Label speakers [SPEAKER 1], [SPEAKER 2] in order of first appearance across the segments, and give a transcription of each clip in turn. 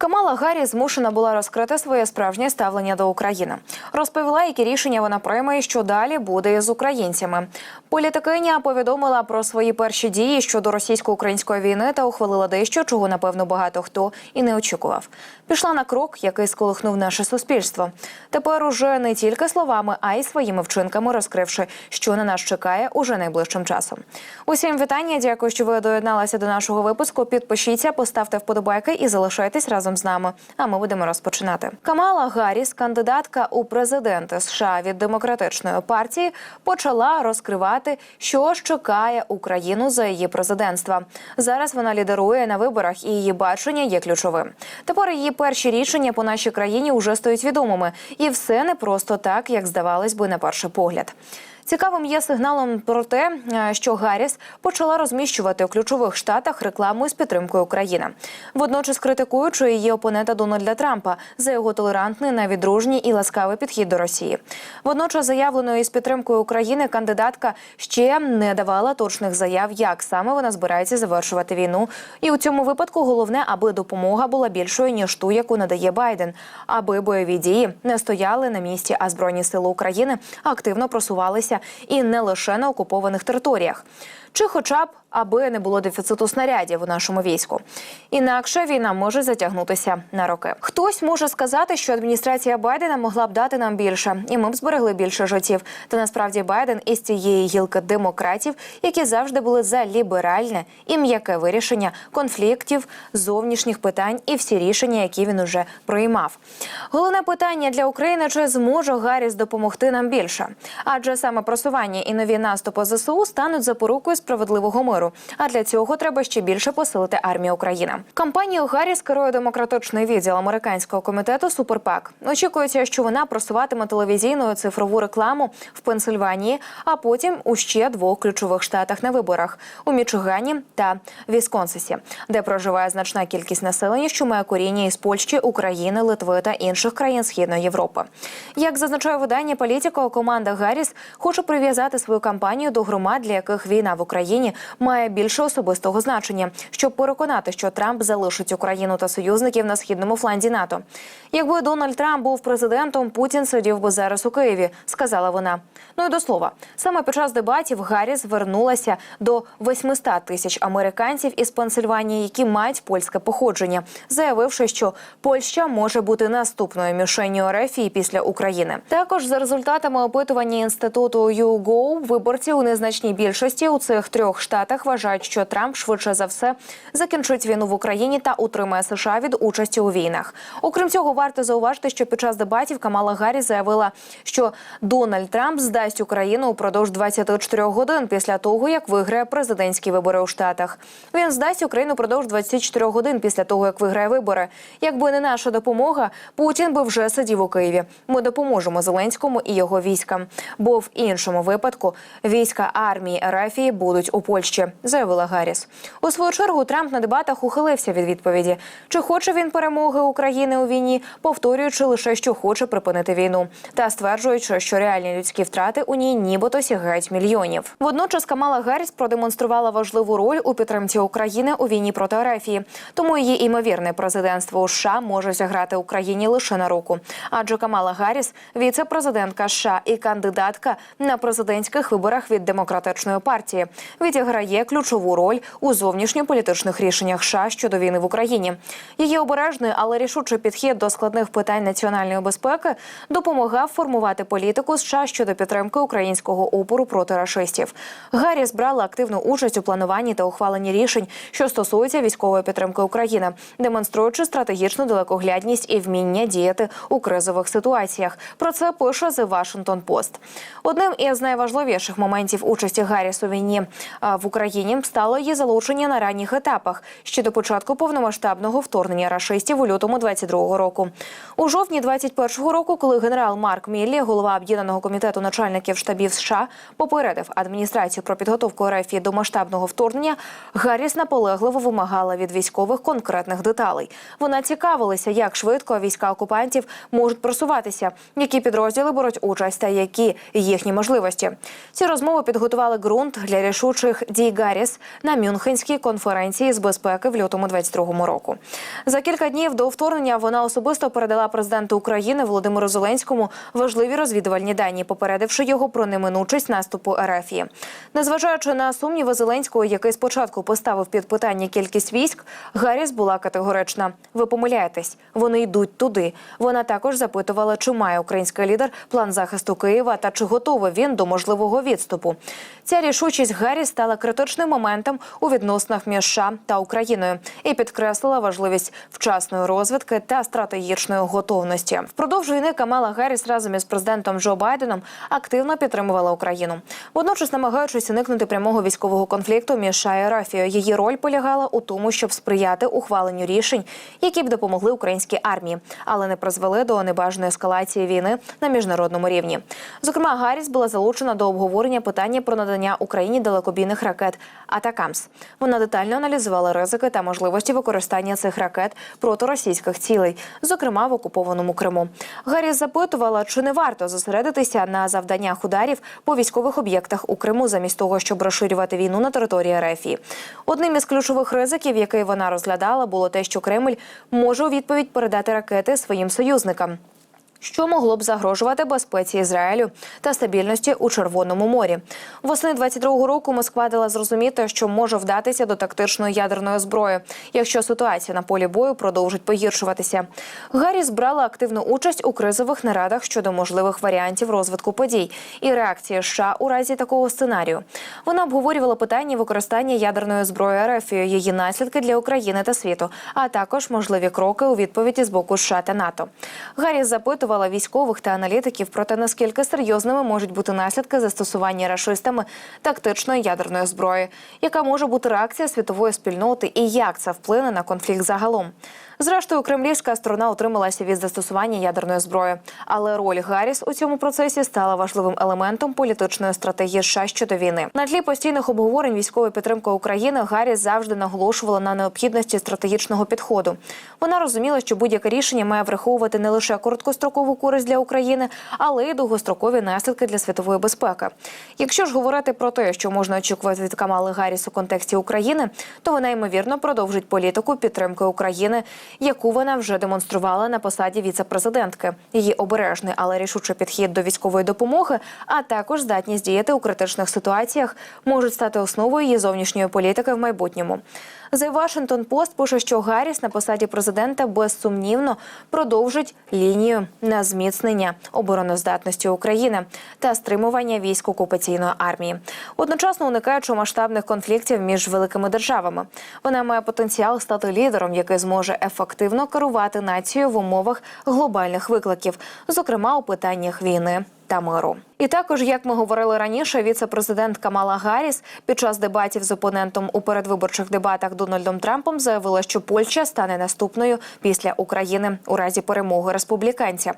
[SPEAKER 1] Камала Гаррі змушена була розкрити своє справжнє ставлення до України. Розповіла, які рішення вона прийме і що далі буде з українцями. Політикиня повідомила про свої перші дії щодо російсько-української війни та ухвалила дещо, чого напевно багато хто і не очікував. Пішла на крок, який сколихнув наше суспільство. Тепер уже не тільки словами, а й своїми вчинками розкривши, що на нас чекає уже найближчим часом. Усім вітання. Дякую, що ви доєдналися до нашого випуску. Підпишіться, поставте вподобайки і залишайтесь разом з нами. А ми будемо розпочинати. Камала Гарріс, кандидатка у президенти США від демократичної партії, почала розкривати, що чекає Україну за її президентства. Зараз вона лідерує на виборах, і її бачення є ключовим. Тепер її перші рішення по нашій країні вже стають відомими, і все не просто так, як здавалось би на перший погляд. Цікавим є сигналом про те, е, що Гарріс почала розміщувати у ключових штатах рекламу з підтримкою України, водночас критикуючи її опонента Дональда Трампа за його толерантний, навіть дружній і ласкавий підхід до Росії. Водночас, заявленою із підтримкою України, кандидатка ще не давала точних заяв, як саме вона збирається завершувати війну. І у цьому випадку головне, аби допомога була більшою ніж ту, яку надає Байден, аби бойові дії не стояли на місці, а збройні сили України активно просувалися і не лише на окупованих територіях. Чи, хоча б, аби не було дефіциту снарядів у нашому війську, інакше війна може затягнутися на роки. Хтось може сказати, що адміністрація Байдена могла б дати нам більше, і ми б зберегли більше життів. Та насправді Байден із цієї гілки демократів, які завжди були за ліберальне і м'яке вирішення конфліктів, зовнішніх питань і всі рішення, які він уже приймав. Головне питання для України: чи зможе Гарріс допомогти нам більше? Адже саме просування і нові наступи ЗСУ стануть запорукою справедливого миру. А для цього треба ще більше посилити армію України. Кампанію Гарріс керує демократичний відділ американського комітету Суперпак. Очікується, що вона просуватиме телевізійну цифрову рекламу в Пенсильванії, а потім у ще двох ключових штатах на виборах у Мічигані та Вісконсисі, де проживає значна кількість населення, що має коріння із Польщі, України, Литви та інших країн Східної Європи. Як зазначає видання політико, команда Гарріс хоче прив'язати свою кампанію до громад, для яких війна в має більше особистого значення, щоб переконати, що Трамп залишить Україну та союзників на східному фланзі НАТО. Якби Дональд Трамп був президентом, Путін сидів би зараз у Києві, сказала вона. Ну і до слова, саме під час дебатів Гаррі звернулася до 800 тисяч американців із Пенсильванії, які мають польське походження, заявивши, що Польща може бути наступною мішенню РФ після України. Також за результатами опитування інституту YouGo, виборці у незначній більшості у цих трьох штатах вважають, що Трамп швидше за все закінчить війну в Україні та утримає США від участі у війнах. Окрім цього, варто зауважити, що під час дебатів Камала Гаррі заявила, що Дональд Трамп здасть Україну упродовж 24 годин після того, як виграє президентські вибори у штатах. Він здасть Україну упродовж 24 годин після того, як виграє вибори. Якби не наша допомога, Путін би вже сидів у Києві. Ми допоможемо Зеленському і його військам. Бо в іншому випадку війська армії Рафії будуть у Польщі, заявила Гарріс. У свою чергу Трамп на дебатах ухилився від відповіді, чи хоче він перемоги України у війні, повторюючи лише, що хоче припинити війну, та стверджуючи, що реальні людські втрати у ній нібито сягають мільйонів. Водночас Камала Гарріс продемонструвала важливу роль у підтримці України у війні проти Арефії. Тому її імовірне президентство у США може зіграти Україні лише на руку. Адже Камала Гарріс – віце-президентка США і кандидатка на президентських виборах від демократичної партії, відіграє ключову роль у зовнішньополітичних рішеннях США щодо війни в Україні. Її обережний, але рішучий підхід до складних питань національної безпеки допомагав формувати політику США щодо підтримки українського опору проти рашистів. Гарріс брала активну участь у плануванні та ухваленні рішень, що стосуються військової підтримки України, демонструючи стратегічну далекоглядність і вміння діяти у кризових ситуаціях. Про це пише The Washington Post. Одним із найважливіших моментів участі Гарріс у війні в Україні стало її залучення на ранніх етапах ще до початку повномасштабного вторгнення рашистів у лютому 22-го року. У жовтні 21-го року, коли генерал Марк Міллі, голова об'єднаного комітету начальників штабів США, попередив адміністрацію про підготовку РФ до масштабного вторгнення, Гарріс наполегливо вимагала від військових конкретних деталей. Вона цікавилася, як швидко війська окупантів можуть просуватися, які підрозділи беруть участь та які їхні можливості. Ці розмови підготували ґрунт для рішення рішучих дій Гарріс на Мюнхенській конференції з безпеки в лютому 22-му року. За кілька днів до вторгнення вона особисто передала президенту України Володимиру Зеленському важливі розвідувальні дані, попередивши його про неминучість наступу РФ. Незважаючи на сумніви Зеленського, який спочатку поставив під питання кількість військ, Гарріс була категорична. Ви помиляєтесь, вони йдуть туди. Вона також запитувала, чи має український лідер план захисту Києва та чи готовий він до можливого відступу. Ця рішучість Гаррі стала критичним моментом у відносинах між США та Україною і підкреслила важливість вчасної розвідки та стратегічної готовності. Впродовж війни Камала Гарріс разом із президентом Джо Байденом активно підтримувала Україну, водночас намагаючись уникнути прямого військового конфлікту між США і Рафією. Її роль полягала у тому, щоб сприяти ухваленню рішень, які б допомогли українській армії, але не призвели до небажаної ескалації війни на міжнародному рівні. Зокрема, Гарріс була залучена до обговорення питання про надання Україні далекобійних ракет Атакамс. Вона детально аналізувала ризики та можливості використання цих ракет проти російських цілей, зокрема в окупованому Криму. Гарріс запитувала, чи не варто зосередитися на завданнях ударів по військових об'єктах у Криму, замість того, щоб розширювати війну на території РФ. Одним із ключових ризиків, який вона розглядала, було те, що Кремль може у відповідь передати ракети своїм союзникам що могло б загрожувати безпеці Ізраїлю та стабільності у Червоному морі. Восени 22-го року Москва дала зрозуміти, що може вдатися до тактичної ядерної зброї, якщо ситуація на полі бою продовжить погіршуватися. Гарріс брала активну участь у кризових нарадах щодо можливих варіантів розвитку подій і реакції США у разі такого сценарію. Вона обговорювала питання використання ядерної зброї РФ, її наслідки для України та світу, а також можливі кроки у відповіді з боку США та НАТО. Гарріс запитував, запитувала військових та аналітиків про те, наскільки серйозними можуть бути наслідки застосування рашистами тактичної ядерної зброї, яка може бути реакція світової спільноти і як це вплине на конфлікт загалом. Зрештою, кремлівська сторона утрималася від застосування ядерної зброї, але роль Гарріс у цьому процесі стала важливим елементом політичної стратегії США щодо війни. На тлі постійних обговорень військової підтримки України Гарріс завжди наголошувала на необхідності стратегічного підходу. Вона розуміла, що будь-яке рішення має враховувати не лише короткострокову користь для України, але й довгострокові наслідки для світової безпеки. Якщо ж говорити про те, що можна очікувати від Камали Гарріс у контексті України, то вона ймовірно продовжить політику підтримки України яку вона вже демонструвала на посаді віце-президентки. Її обережний, але рішучий підхід до військової допомоги, а також здатність діяти у критичних ситуаціях, можуть стати основою її зовнішньої політики в майбутньому. The Washington Post пише, що Гарріс на посаді президента безсумнівно продовжить лінію на зміцнення обороноздатності України та стримування військ окупаційної армії, одночасно уникаючи масштабних конфліктів між великими державами. Вона має потенціал стати лідером, який зможе ефективно керувати нацією в умовах глобальних викликів, зокрема у питаннях війни та миру. І також, як ми говорили раніше, віце-президент Камала Гарріс під час дебатів з опонентом у передвиборчих дебатах Дональдом Трампом заявила, що Польща стане наступною після України у разі перемоги республіканця.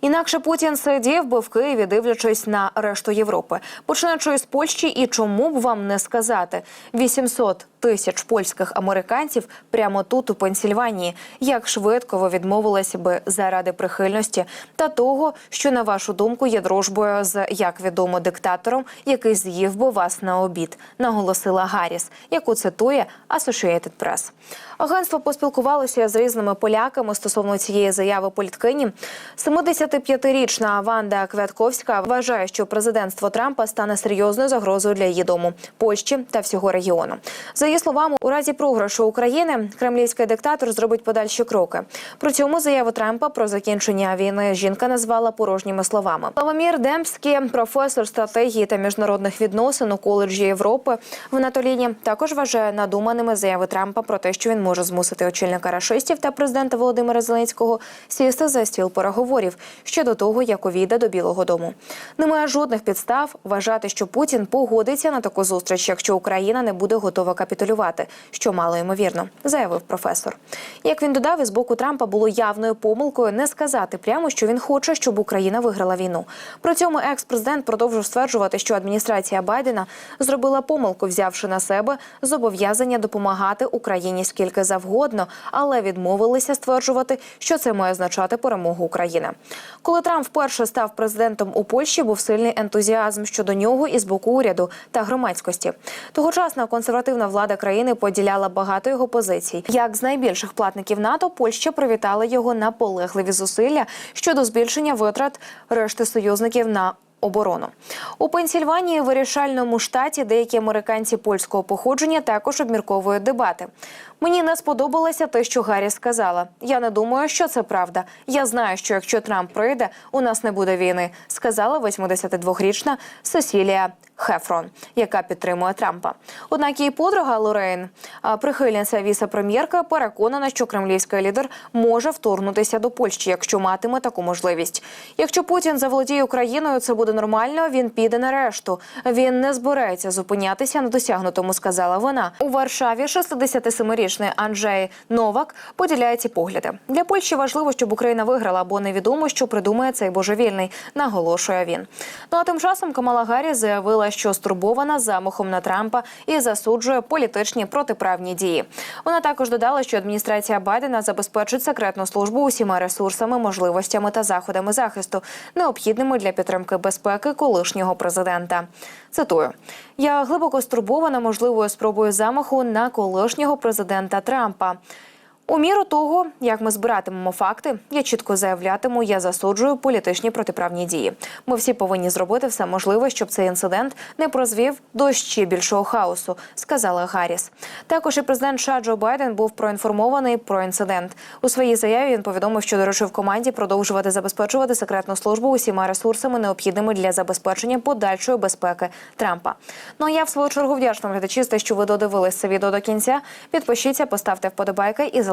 [SPEAKER 1] Інакше Путін сидів би в Києві, дивлячись на решту Європи, починаючи з Польщі, і чому б вам не сказати 800 тисяч польських американців прямо тут, у Пенсільванії. Як швидко ви відмовилися би заради прихильності та того, що на вашу думку є дружбою з як відомо диктатором, який з'їв би вас на обід, наголосила Гарріс, яку цитує Associated Press. Агентство поспілкувалося з різними поляками стосовно цієї заяви політкині. 75-річна Ванда Квятковська вважає, що президентство Трампа стане серйозною загрозою для її дому, Польщі та всього регіону. За її словами, у разі програшу України кремлівський диктатор зробить подальші кроки. При цьому заяву Трампа про закінчення війни жінка назвала порожніми словами. Лавамір Демський, професор стратегії та міжнародних відносин у коледжі Європи в Натоліні, також вважає надуманими заяви Трампа про те, що він може змусити очільника рашистів та президента Володимира Зеленського сісти за стіл переговорів щодо того, як увійде до Білого Дому. Немає жодних підстав вважати, що Путін погодиться на таку зустріч, якщо Україна не буде готова капітулювати, що мало ймовірно, заявив професор. Як він додав, із боку Трампа було явною помилкою не сказати прямо, що він хоче, щоб Україна виграла війну. При цьому екс-президент продовжив стверджувати, що адміністрація Байдена зробила помилку, взявши на себе зобов'язання допомагати Україні скільки завгодно, але відмовилися стверджувати, що це має означати перемогу України. Коли Трамп вперше став президентом у Польщі, був сильний ентузіазм щодо нього і з боку уряду та громадськості. Тогочасна консервативна влада країни поділяла багато його позицій. Як з найбільших платників НАТО, Польща привітала його наполегливі зусилля щодо збільшення витрат решти союзників на оборону у Пенсільванії, вирішальному штаті, деякі американці польського походження також обмірковують дебати. Мені не сподобалося те, що Гаррі сказала. Я не думаю, що це правда. Я знаю, що якщо Трамп прийде, у нас не буде війни, сказала 82-річна Сесілія Хефрон, яка підтримує Трампа. Однак її подруга Лорейн, прихильниця віце-прем'єрка, переконана, що кремлівський лідер може вторгнутися до Польщі, якщо матиме таку можливість. Якщо Путін заволодіє Україною, це буде нормально. Він піде на решту. Він не збирається зупинятися на досягнутому, сказала вона. У Варшаві 67-річний Анджей Новак поділяє ці погляди. Для Польщі важливо, щоб Україна виграла, бо невідомо, що придумає цей божевільний, наголошує він. Ну а тим часом Камала Гаррі заявила, що стурбована замахом на Трампа і засуджує політичні протиправні дії. Вона також додала, що адміністрація Байдена забезпечить секретну службу усіма ресурсами, можливостями та заходами захисту, необхідними для підтримки безпеки колишнього президента. Цитую: я глибоко стурбована можливою спробою замаху на колишнього президента Трампа. У міру того, як ми збиратимемо факти, я чітко заявлятиму, я засуджую політичні протиправні дії. Ми всі повинні зробити все можливе, щоб цей інцидент не прозвів до ще більшого хаосу, сказала Гарріс. Також і президент США Джо Байден був проінформований про інцидент. У своїй заяві він повідомив, що доручив команді продовжувати забезпечувати секретну службу усіма ресурсами, необхідними для забезпечення подальшої безпеки Трампа. Ну а я в свою чергу вдячна глядачі що ви додивились це відео до кінця. Підпишіться, поставте вподобайки і